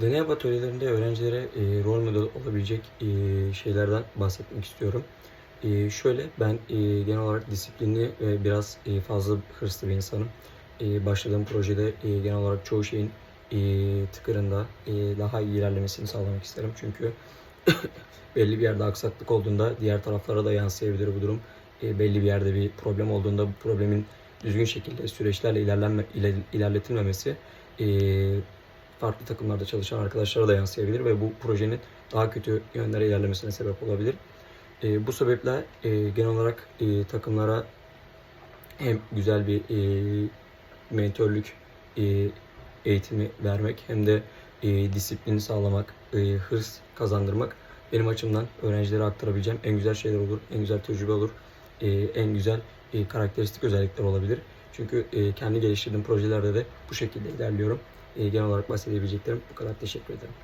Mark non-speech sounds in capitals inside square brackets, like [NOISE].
Deney atölyelerinde öğrencilere e, rol model olabilecek e, şeylerden bahsetmek istiyorum. E, şöyle, ben e, genel olarak disiplinli ve biraz e, fazla hırslı bir insanım. E, başladığım projede e, genel olarak çoğu şeyin e, tıkırında e, daha iyi ilerlemesini sağlamak isterim. Çünkü [COUGHS] belli bir yerde aksaklık olduğunda diğer taraflara da yansıyabilir bu durum. E, belli bir yerde bir problem olduğunda bu problemin düzgün şekilde süreçlerle ilerlenme, iler- ilerletilmemesi e, farklı takımlarda çalışan arkadaşlara da yansıyabilir ve bu projenin daha kötü yönlere ilerlemesine sebep olabilir. E, bu sebeple e, genel olarak e, takımlara hem güzel bir e, mentörlük e, eğitimi vermek hem de e, disiplini sağlamak, e, hırs kazandırmak benim açımdan öğrencilere aktarabileceğim en güzel şeyler olur, en güzel tecrübe olur, e, en güzel e, karakteristik özellikler olabilir. Çünkü e, kendi geliştirdiğim projelerde de bu şekilde ilerliyorum. E, genel olarak bahsedebileceklerim bu kadar. Teşekkür ederim.